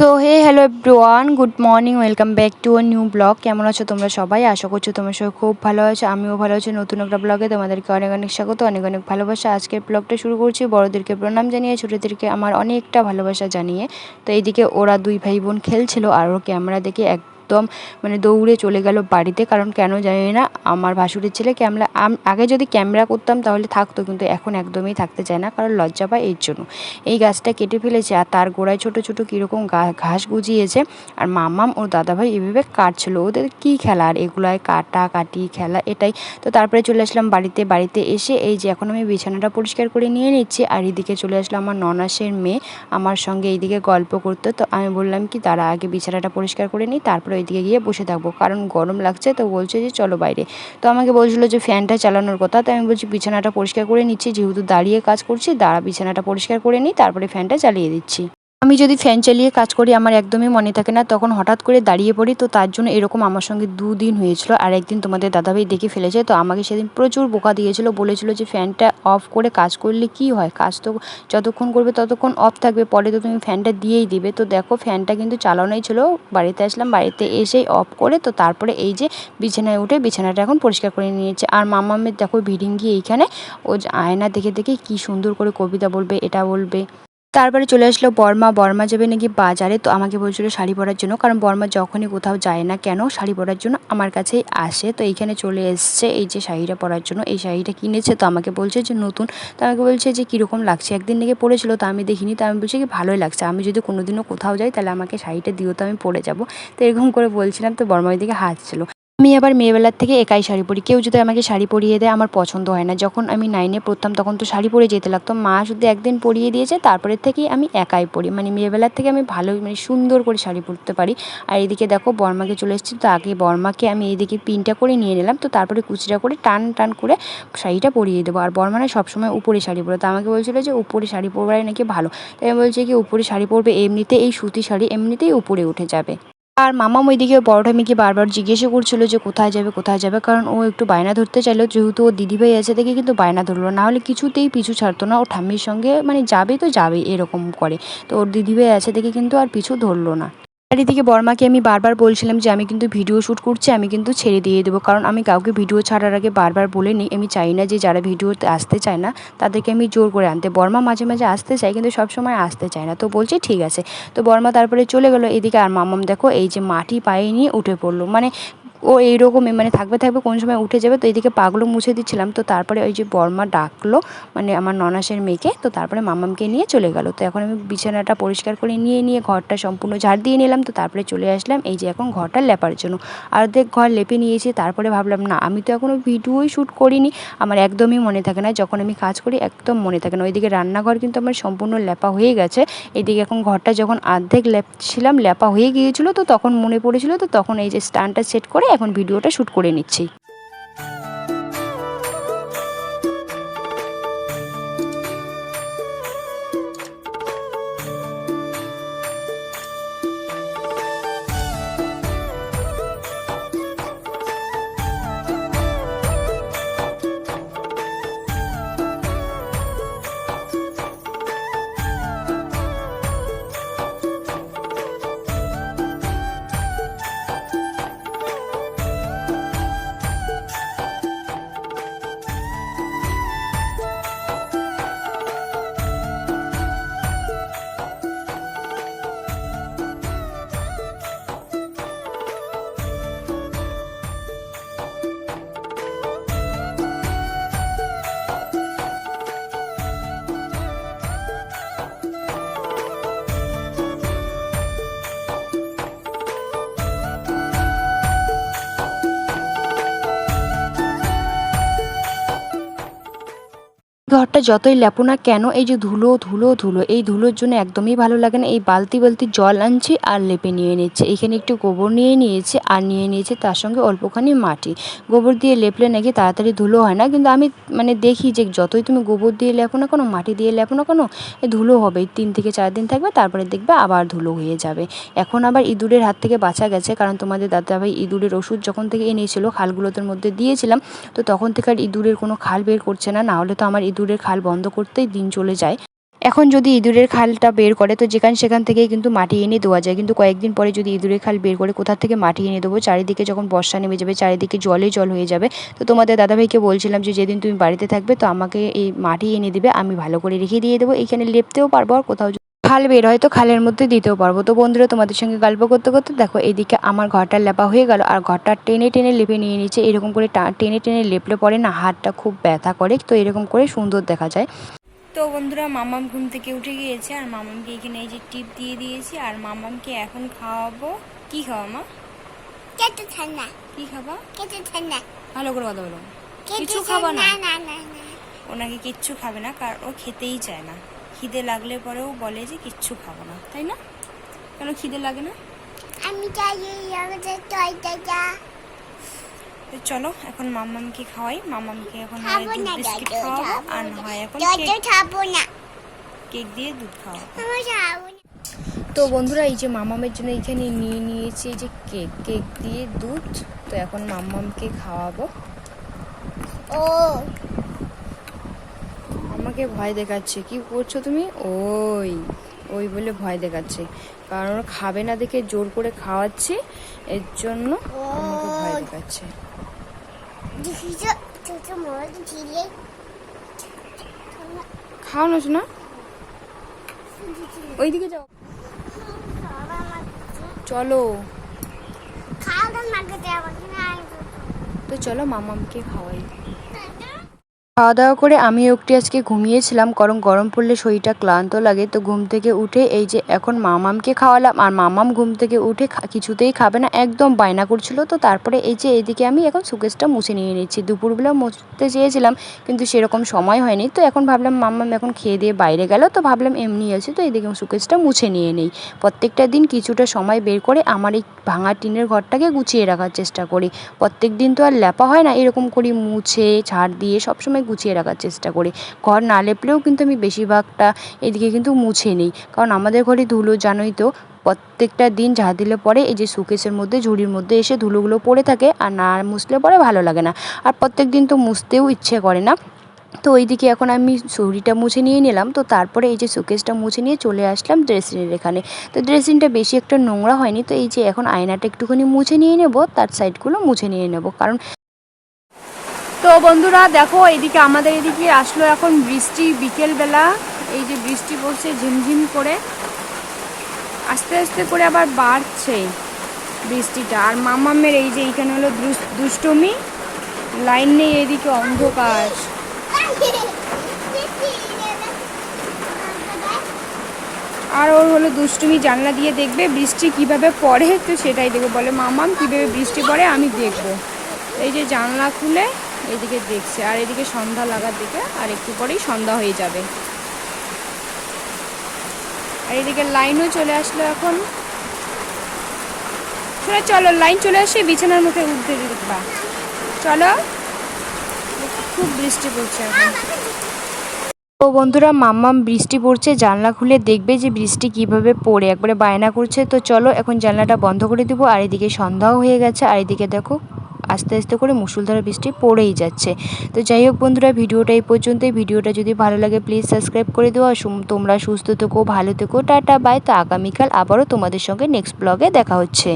So hey hello everyone good morning welcome back to a new blog কেমন আছো তোমরা সবাই? আশা করছ তোমার সবাই খুব ভালো আছো। আমিও ভালো আছি। নতুন একটা ব্লগে তোমাদেরকে অনেক অনেক স্বাগত, অনেক অনেক ভালোবাসা। আজকের ব্লগটা শুরু করছি বড়দেরকে প্রণাম জানিয়ে, ছোটোদেরকে আমার অনেকটা ভালোবাসা জানিয়ে। তো এইদিকে ওরা দুই ভাই বোন খেলছিল আর ওর ক্যামেরা দেখে এক একদম মানে দৌড়ে চলে গেল বাড়িতে। কারণ কেন জানি না, আমার ভাসুরের ছেলে ক্যামেরা আগে যদি ক্যামেরা করতাম তাহলে থাকতো, কিন্তু এখন একদমই থাকতে চায় না, কারণ লজ্জা পায় এর জন্য। এই গাছটা কেটে ফেলেছে আর তার গোড়ায় ছোট ছোট কীরকম ঘাস গুজিয়েছে। আর মামাম ওর দাদাভাই এভাবে কাটছিল। ওদের কী খেলা? আর এগুলায় কাটা, কাটি, খেলা এটাই। তো তারপরে চলে আসলাম বাড়িতে। বাড়িতে এসে এই যে এখন আমি বিছানাটা পরিষ্কার করে নিয়ে নিচ্ছি। আর এদিকে চলে আসলাম আমার ননাসের মেয়ে। আমার সঙ্গে এইদিকে গল্প করতো। তো আমি বললাম কি তারা আগে বিছানাটা পরিষ্কার করে নিই, তারপরে ওইদিকে গিয়ে বসে থাকব। কারণ গরম লাগছে তো বলছে যে চলো বাইরে। তো আমাকে বলছিলো যে ফ্যানটা চালানোর কথা, তো আমি বলছি বিছানাটা পরিষ্কার করে নিচ্ছি, যেহেতু দাঁড়িয়ে কাজ করছি, দাঁড়া বিছানাটা পরিষ্কার করে নিই, তারপরে ফ্যানটা চালিয়ে দিচ্ছি। আমি যদি ফ্যান চালিয়ে কাজ করি, আমার একদমই মনে থাকে না। তখন হঠাৎ করে দাঁড়িয়ে পড়ি, তো তার জন্য এরকম আমার সঙ্গে দুদিন হয়েছিল। আর একদিন তোমাদের দাদাভাই দেখে ফেলেছে, তো আমাকে সেদিন প্রচুর বোকা দিয়েছিল। বলেছিল যে ফ্যানটা অফ করে কাজ করলে কি হয়? কাজ তো যতক্ষণ করবে ততক্ষণ অফ থাকবে। পরে তো তুমি ফ্যানটা দিয়েই দিবে। তো দেখো ফ্যানটা কিন্তু চালানোই ছিল। বাড়িতে আসলাম, বাড়িতে এসেই অফ করে, তো তারপরে এই যে বিছানায় উঠে বিছানাটা এখন পরিষ্কার করে নিয়েছে। আর মামামের দেখো ভিডিঙ্গি এইখানে, ও আয়না দেখে দেখে কি সুন্দর করে কবিতা বলবে, এটা বলবে। তারপরে চলে আসলো বর্মা। বর্মা যাবে নাকি বাজারে? তো আমাকে বলছিল শাড়ি পরার জন্য, কারণ বর্মা যখনই কোথাও যায় না কেন, শাড়ি পরার জন্য আমার কাছেই আসে। তো এইখানে চলে এসছে এই যে শাড়িটা পরার জন্য। এই শাড়িটা কিনেছে, তো আমাকে বলছে যে নতুন। তো আমাকে বলছে যে কীরকম লাগছে? একদিন নাকি পরেছিল, তো আমি দেখিনি। তো আমি বলছি কি ভালোই লাগছে। আমি যদি কোনোদিনও কোথাও যাই, তাহলে আমাকে শাড়িটা দিও, তো আমি পরে যাব। তো এরকম করে বলছিলাম, তো বর্মা দিকে হাসছিল আমি আবার মেয়েবেলার থেকে একাই শাড়ি পরি। কেউ যদি আমাকে শাড়ি পরিয়ে দেয়, আমার পছন্দ হয় না। যখন আমি নাইনে পড়তাম, তখন তো শাড়ি পরে যেতে লাগতো। মা শুধু একদিন পরিয়ে দিয়েছে, তারপরে থেকেই আমি একাই পরি। মানে মেয়েবেলার থেকে আমি ভালোই মানে সুন্দর করে শাড়ি পরতে পারি। আর এদিকে দেখো, বর্মাকে চলে এসেছি। তো আগে বর্মাকে আমি এইদিকে পিনটা করে নিয়ে নিলাম। তো তারপরে কুচিটা করে টান টান করে শাড়িটা পরিয়ে দেবো। আর বর্মানে সবসময় উপরে শাড়ি পরে। তো আমাকে বলছিলো যে, উপরে শাড়ি পরবাই নাকি ভালো? তাই আমি বলছি কি, উপরে শাড়ি পরবে এমনিতে এই সুতি শাড়ি এমনিতেই উপরে উঠে যাবে। আর মামাম ওইদিকে মেয়েকে বারবার জিজ্ঞেস করছিল যে কোথায় যাবে কোথায় যাবে, কারণ ও একটু বায়না ধরতে চাইলো, যেহেতু ও দিদিভাই আছে দেখে কিন্তু বায়না ধরলো না। হলে কিছুতেই পিছু ছাড়তো না, ও ঠাম্মির সঙ্গে মানে যাবে তো যাবে এরকম করে। তো ওর দিদিভাই আছে দেখে কিন্তু আর পিছু ধরলো না। আর এদিকে বর্মাকে আমি বারবার বলছিলাম যে আমি কিন্তু ভিডিও শ্যুট করছি, আমি কিন্তু ছেড়ে দিয়ে দেবো। কারণ আমি কাউকে ভিডিও ছাড়ার আগে বারবার বলে নিই, আমি চাই না যে যারা ভিডিওতে আসতে চায় না, তাদেরকে আমি জোর করে আনতে। বর্মা মাঝে মাঝে আসতে চাই কিন্তু সবসময় আসতে চায় না। তো বলছি, ঠিক আছে। তো বর্মা তারপরে চলে গেলো, এদিকে আর মামাম দেখো, এই যে মাটি পায়ে নিয়ে উঠে পড়ল। মানে ও এইরকমই মানে থাকবে থাকবে কোন সময় উঠে যাবে, তো এইদিকে পাগুলো মুছে দিচ্ছিলাম। তো তারপরে ওই যে বর্মা ডাকলো মানে আমার ননাসের মেয়েকে, তো তারপরে মামামকে নিয়ে চলে গেল। তো এখন আমি বিছানাটা পরিষ্কার করে নিয়ে নিয়ে ঘরটা সম্পূর্ণ ঝাড় দিয়ে নিলাম। তো তারপরে চলে আসলাম, এই যে এখন ঘরটা লেপার জন্য। অর্ধেক ঘর লেপে নিয়েছি, তারপরে ভাবলাম, না, আমি তো এখনও ভিডিওই শ্যুট করিনি। আমার একদমই মনে থাকে না, যখন আমি কাজ করি, একদম মনে থাকে না। ওইদিকে রান্নাঘর কিন্তু আমার সম্পূর্ণ লেপা হয়ে গেছে। এদিকে এখন ঘরটা যখন অর্ধেক লেপছিলাম লেপা হয়ে গিয়েছিল, তো তখন মনে পড়েছিল, তো তখন এই যে স্ট্যান্ডটা সেট করে এখন ভিডিওটা শ্যুট করে নিচ্ছি। ঘরটা যতই লেপো না কেন, এই যে ধুলো ধুলো ধুলো, এই ধুলোর জন্য একদমই ভালো লাগে না। এই বালতি বালতি জল আনছি আর লেপে নিয়ে নিচ্ছে। এখানে একটু গোবর নিয়ে নিয়েছে আর নিয়ে নিয়েছে তার সঙ্গে অল্পখানি মাটি। গোবর দিয়ে লেপলে নাকি তাড়াতাড়ি ধুলো হয় না, কিন্তু আমি মানে দেখি যে যতই তুমি গোবর দিয়ে লেপো না কোনো, মাটি দিয়ে লেপো না কোনো ধুলো হবে তিন থেকে চার দিন থাকবে, তারপরে দেখবে আবার ধুলো হয়ে যাবে। এখন আবার ইঁদুরের হাত থেকে বাঁচা গেছে, কারণ তোমাদের দাদাভাই ইঁদুরের ওষুধ যখন থেকে এনেছিল, খালগুলোতে মধ্যে দিয়েছিলাম, তো তখন থেকে আর ইঁদুরের কোনো খাল বের করছে না না হলে তো আমার ইঁদুর দূরের খাল বন্ধ করতেই দিন চলে যায়। এখন যদি ইঁদুরের খালটা বের করে, তো যেখান সেখান থেকেই কিন্তু মাটি এনে দেওয়া যায়। কিন্তু কয়েকদিন পরে যদি ইঁদুরের খাল বের করে, কোথা থেকে মাটি এনে দেবো? চারিদিকে যখন বর্ষা নেমে যাবে, চারিদিকে জলে জল হয়ে যাবে। তো তোমাদের দাদাভাইকে বলছিলাম যে, যেদিন তুমি বাড়িতে থাকবে, তো আমাকে এই মাটি এনে দেবে, আমি ভালো করে রেখে দিয়ে দেবো। এখানে লেপতেও পারব, আর কোথাও খাল বের হয় তো খালের মধ্যে দিতেও পারব। তো বন্ধুরা তোমাদের সঙ্গে গল্প করতে করতে দেখো এদিকে আমার ঘরটা লেপা হয়ে গেল আর ঘরটা টেনে টেনে লেপে নিয়ে নিচ্ছে এরকম করে টেনে টেনে লেপলে পরে না হাতটা খুব ব্যথা করে তো এরকম করে সুন্দর দেখা যায়। তো বন্ধুরা মামাম ঘুম থেকে উঠে গিয়েছে আর মামামকে এখানে এই যে টিপ দিয়ে দিয়েছি আর মামামকে এখন খাওয়াবো। কি খাওয়া মা? কেটে ঠান্ডা কি খাবা? কেটে ঠান্ডা ভালো করে কথা বলো। কিছু খাবা না? না না না। না ওনাকে কিচ্ছু খাবে না কারণ ও খেতেই চায় না। খিদে লাগলে পরেও বলে যে কিচ্ছু খাব না তাই না? কেন খিদে লাগে না? আমি তো চলো এখন মামামকে খাওয়াই। মামামকে এখন হয় দুধ বিস্কিট খাওয়াবো আর না। হয় এখন কেক। খাব না। কেক দিয়ে দুধ খাওয়াবো। তো বন্ধুরা এই যে মামামের জন্য এখানে নিয়ে নিয়েছি এই যে কেক। কেক দিয়ে দুধ। তো এখন মামামকে খাওয়াবো। ও। আমাকে ভয় দেখাচ্ছে। কি করছ তুমি? ওই ওই বলে ভয় দেখাচ্ছে। কারণ খাবে না দেখে জোর করে খাওয়াচ্ছি, এর জন্য ভয় দেখাচ্ছে। খাওয়ানো না যাও। চলো। তো চলো মামামকে খাওয়াই। খাওয়া দাওয়া করে আমি একটু আজকে ঘুমিয়েছিলাম কারণ গরম পড়লে শরীরটা ক্লান্ত লাগে। তো ঘুম থেকে উঠে এই যে এখন মামামকে খাওয়ালাম, আর মামাম ঘুম থেকে উঠে কিছুতেই খাবে না, একদম বায়না করছিল। তো তারপরে এই যে এদিকে আমি এখন সুকেশটা মুছে নিয়ে নিচ্ছি। দুপুরবেলা মুছতে চেয়েছিলাম, কিন্তু সেরকম সময় হয়নি। তো এখন ভাবলাম মামাম এখন খেয়ে দিয়ে বাইরে গেল, তো ভাবলাম এমনি আছে, তো এদিকে সুকেশটা মুছে নিয়ে নেই। প্রত্যেকটা দিন কিছুটা সময় বের করে আমার এই ভাঙা টিনের ঘরটাকে গুছিয়ে রাখার চেষ্টা করি। প্রত্যেক দিন তো আর লেপা হয় না, এরকম করি মুছে, ঝাড় দিয়ে সবসময় গুছিয়ে রাখার চেষ্টা করি। ঘর না লেপলেও কিন্তু আমি বেশিরভাগটা এদিকে কিন্তু মুছে নিই। কারণ আমাদের ঘরে ধুলো জানোই তো, প্রত্যেকটা দিন ঝাড় দিলে পরে এই যে সুকেশের মধ্যে, ঝুড়ির মধ্যে এসে ধুলোগুলো পড়ে থাকে আর না মুছলে পরে ভালো লাগে না। আর প্রত্যেক দিন তো মুছতেও ইচ্ছে করে না। তো ওইদিকে এখন আমি ঝুড়িটা মুছে নিয়ে নিলাম। তো তারপরে এই যে সুকেশটা মুছে নিয়ে চলে আসলাম ড্রেসিংয়ের এখানে। তো ড্রেসিংটা বেশি একটা নোংরা হয়নি। তো এই যে এখন আয়নাটা একটুখানি মুছে নিয়ে নেব, তার সাইডগুলো মুছে নিয়ে নেব। কারণ তো বন্ধুরা, দেখো এদিকে আমাদের এদিকে আসলো এখন বৃষ্টি বিকেলবেলা। এই যে বৃষ্টি পড়ছে ঝিমঝিম করে। আস্তে আস্তে করে আবার বাড়ছে বৃষ্টিটা। আর মামামের এই যে এইখানে হলো দুষ্টুমি। লাইন নেই এদিকে অন্ধকার। আর ওর হলো দুষ্টুমি জানলা দিয়ে দেখবে বৃষ্টি কীভাবে পড়ে, তো সেটাই দেখবে। বলে, মামাম, কীভাবে বৃষ্টি পড়ে আমি দেখব। এই যে জানলা খুলে এইদিকে দেখছে, আর এদিকে সন্ধ্যা লাগার দিকে আর একটু পরেই সন্ধ্যা হয়ে যাবে। আর এদিকে লাইনও চলে আসলো এখন। শোনা চলো, লাইন চলে আসে, বিছানার মুখে উঠতে দেখবা চলো, খুব বৃষ্টি পড়ছে এখন। তো বন্ধুরা, মাম্মাম বৃষ্টি পড়ছে, জানলা খুলে দেখবে যে বৃষ্টি কীভাবে পড়ে, একবারে বায়না করছে। তো চলো, এখন জানলাটা বন্ধ করে দিব। আর এদিকে সন্ধ্যাও হয়ে গেছে, আর এদিকে দেখো আস্তে আস্তে করে মুসুলধারা বৃষ্টি পড়েই যাচ্ছে। তো যাই হোক বন্ধুরা, ভিডিওটা এই পর্যন্তই। ভিডিওটা যদি ভালো লাগে প্লিজ সাবস্ক্রাইব করে দেওয়া তোমরা সুস্থ থেকো, ভালো থেকো। টাটা বাই তো আগামীকাল আবারও তোমাদের সঙ্গে নেক্সট ব্লগে দেখা হচ্ছে।